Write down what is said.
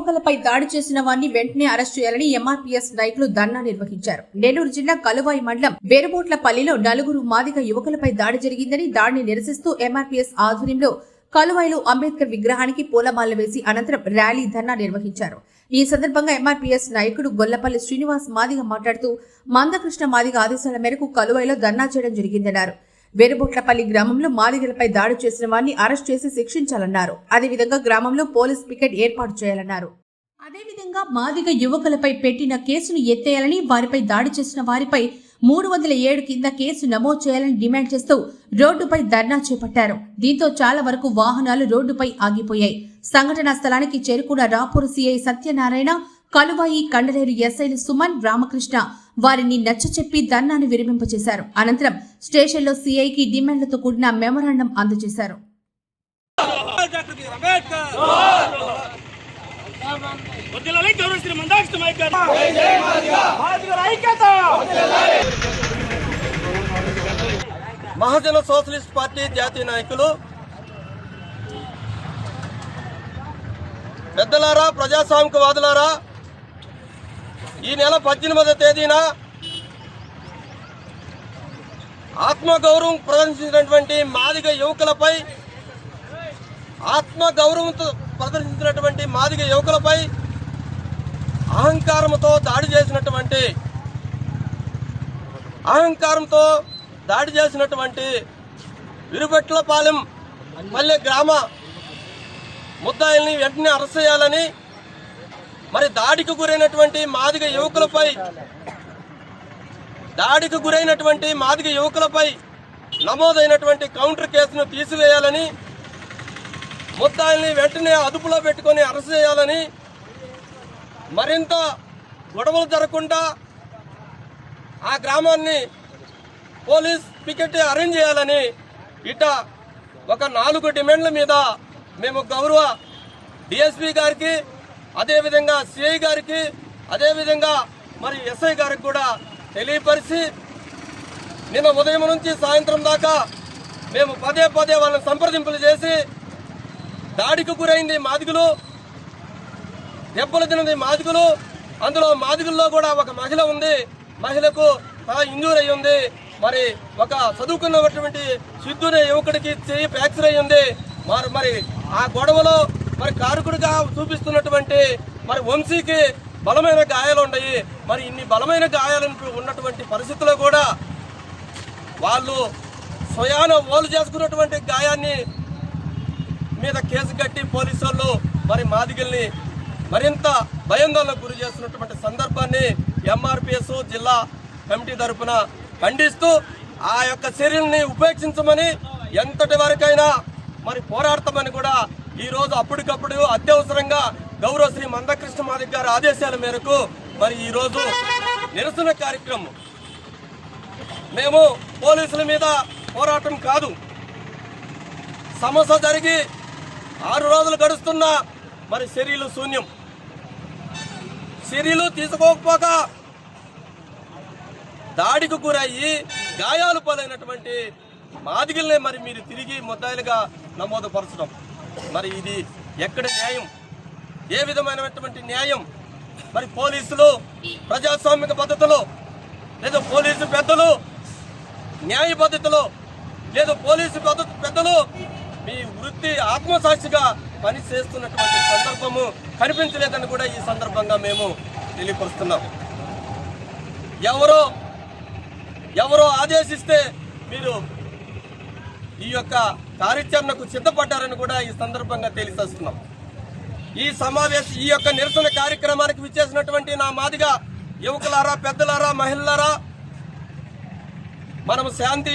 యువకులపై దాడి చేసిన వారిని వెంటనే అరెస్ట్ చేయాలని ఎంఆర్పీఎస్ నాయకులు ధర్నా నిర్వహించారు. నెల్లూరు జిల్లా కలువాయి మండలం వేరుబోట్లపల్లిలో నలుగురు మాదిక యువకులపై దాడి జరిగిందని దాడిని నిరసిస్తూ ఎంఆర్పీఎస్ ఆధ్వర్యంలో కలువాయిలో అంబేద్కర్ విగ్రహానికి పూలమాల వేసి అనంతరం ర్యాలీ ధర్నా నిర్వహించారు. ఈ సందర్భంగా ఎంఆర్పీఎస్ నాయకుడు గొల్లపల్లి శ్రీనివాస్ మాదిగ మాట్లాడుతూ మందకృష్ణ మాదిగ ఆదేశాల మేరకు కలువాయిలో ధర్నా చేయడం జరిగిందన్నారు. వేరుబుట్లపల్లి గ్రామంలో మాదిగలపై దాడి చేసిన వారిని అరెస్ట్ చేసి శిక్షించాలన్నారు. అదేవిధంగా గ్రామంలో పోలీస్ పికెట్ ఏర్పాటు చేయాలన్నారు. అదేవిధంగా మాదిగ యువకులపై పెట్టిన కేసును ఎత్తేయాలని వారిపై దాడి చేసిన వారిపై మూడు వందల ఏడు కింద కేసు నమోదు చేయాలని డిమాండ్ చేస్తూ రోడ్డుపై ధర్నా చేపట్టారు. దీంతో చాలా వరకు వాహనాలు రోడ్డుపై ఆగిపోయాయి. సంఘటనా స్థలానికి చేరుకున్న రాపూర్ సిఐ సత్యనారాయణ కలువాయి కండలేరు ఎస్ఐలు సుమన్ రామకృష్ణ వారిని నచ్చచెప్పి ధర్నాను విరమింపచేశారు. అనంతరం స్టేషన్లో సిఐకి డిమాండ్లతో కూడిన మెమోరాండం అందజేశారు. మహాజన సోషలిస్ట్ పార్టీ జాతీయ నాయకులు పెద్దలారా ప్రజాస్వామికవాదులారా ఈ నెల పద్దెనిమిదవ తేదీన ఆత్మగౌరవం ప్రదర్శించినటువంటి మాదిగ యువకులపై ఆత్మగౌరవంతో ప్రదర్శించినటువంటి మాదిగ యువకులపై అహంకారంతో దాడి చేసినటువంటి అహంకారంతో దాడి చేసినటువంటి విరుబెట్లపాలెం పల్లె గ్రామ ముద్దాయిల్ని వెంటనే అరెస్ట్ చేయాలని మరి దాడికి గురైనటువంటి మాదిగ యువకులపై దాడికి గురైనటువంటి మాదిగ యువకులపై నమోదైనటువంటి కౌంటర్ కేసును తీసివేయాలని ముద్దాయిల్ని వెంటనే అదుపులో పెట్టుకొని అరెస్ట్ చేయాలని మరింత గొడవలు జరగకుండా ఆ గ్రామాన్ని పోలీస్ పికెట్ అరేంజ్ చేయాలని ఇట ఒక నాలుగు డిమాండ్ల మీద మేము గౌరవ డిఎస్పీ గారికి అదేవిధంగా సిఐ గారికి అదేవిధంగా మరి ఎస్ఐ గారికి కూడా తెలియపరిచి నిన్న ఉదయం నుంచి సాయంత్రం దాకా మేము పదే పదే వాళ్ళని సంప్రదింపులు చేసి దాడికి గురైంది మాదిగులు దెబ్బలు తినది మాదిగులు. అందులో మాదిగుల్లో కూడా ఒక మహిళ ఉంది. మహిళకు ఇంజూర్ అయి ఉంది. మరి ఒక చదువుకున్నటువంటి సిద్ధునే యువకుడికి చెయ్యి ఫ్రాక్చర్ అయి ఉంది. మరి మరి ఆ గొడవలో మరి కారకుడిగా చూపిస్తున్నటువంటి మరి వంశీకి బలమైన గాయాలు ఉన్నాయి. మరి ఇన్ని బలమైన గాయాలు ఉన్నటువంటి పరిస్థితుల్లో కూడా వాళ్ళు స్వయాన ఓలు చేసుకున్నటువంటి గాయాన్ని మీద కేసు కట్టి పోలీసు వాళ్ళు మరి మాదిగల్ని మరింత భయాందోళనకు గురి చేస్తున్నటువంటి సందర్భాన్ని ఎంఆర్పిఎస్ జిల్లా కమిటీ తరఫున ఖండిస్తూ ఆ యొక్క చర్యల్ని ఉపేక్షించమని ఎంతటి వరకైనా మరి పోరాడతామని కూడా ఈ రోజు అప్పటికప్పుడు అత్యవసరంగా గౌరవ శ్రీ మందకృష్ణ మాదిక్ గారి ఆదేశాల మేరకు మరి ఈరోజు నిరసన కార్యక్రమం. మేము పోలీసుల మీద పోరాటం కాదు. సమస్య జరిగి ఆరు రోజులు గడుస్తున్నా మరి చర్యలు శూన్యం. చర్యలు తీసుకోకపోగా దాడికి గురయ్యి గాయాలు పాలైనటువంటి మాదిగల్ని మరి మీరు తిరిగి ముద్దాయిలుగా నమోదుపరచడం. మరి ఇది ఎక్కడ న్యాయం? ఏ విధమైనటువంటి న్యాయం? మరి పోలీసులు ప్రజాస్వామిక పద్ధతిలో లేదా పోలీసు పెద్దలు న్యాయ పద్ధతిలో లేదా పోలీసు పద్ధతి పెద్దలు మీ వృత్తి ఆత్మసాక్షిగా పని చేస్తున్నటువంటి సందర్భము కనిపించలేదని కూడా ఈ సందర్భంగా మేము తెలియపరుస్తున్నాం. ఎవరో ఎవరో ఆదేశిస్తే మీరు ఈ యొక్క కార్యాచరణకు సిద్ధపడ్డారని కూడా ఈ సందర్భంగా తెలిసేస్తున్నాం ఈ సమావేశ ఈ యొక్క నిరసన కార్యక్రమానికి విచ్చేసినటువంటి నా మాదిగా యువకులారా పెద్దలారా మహిళలారా మనం శాంతి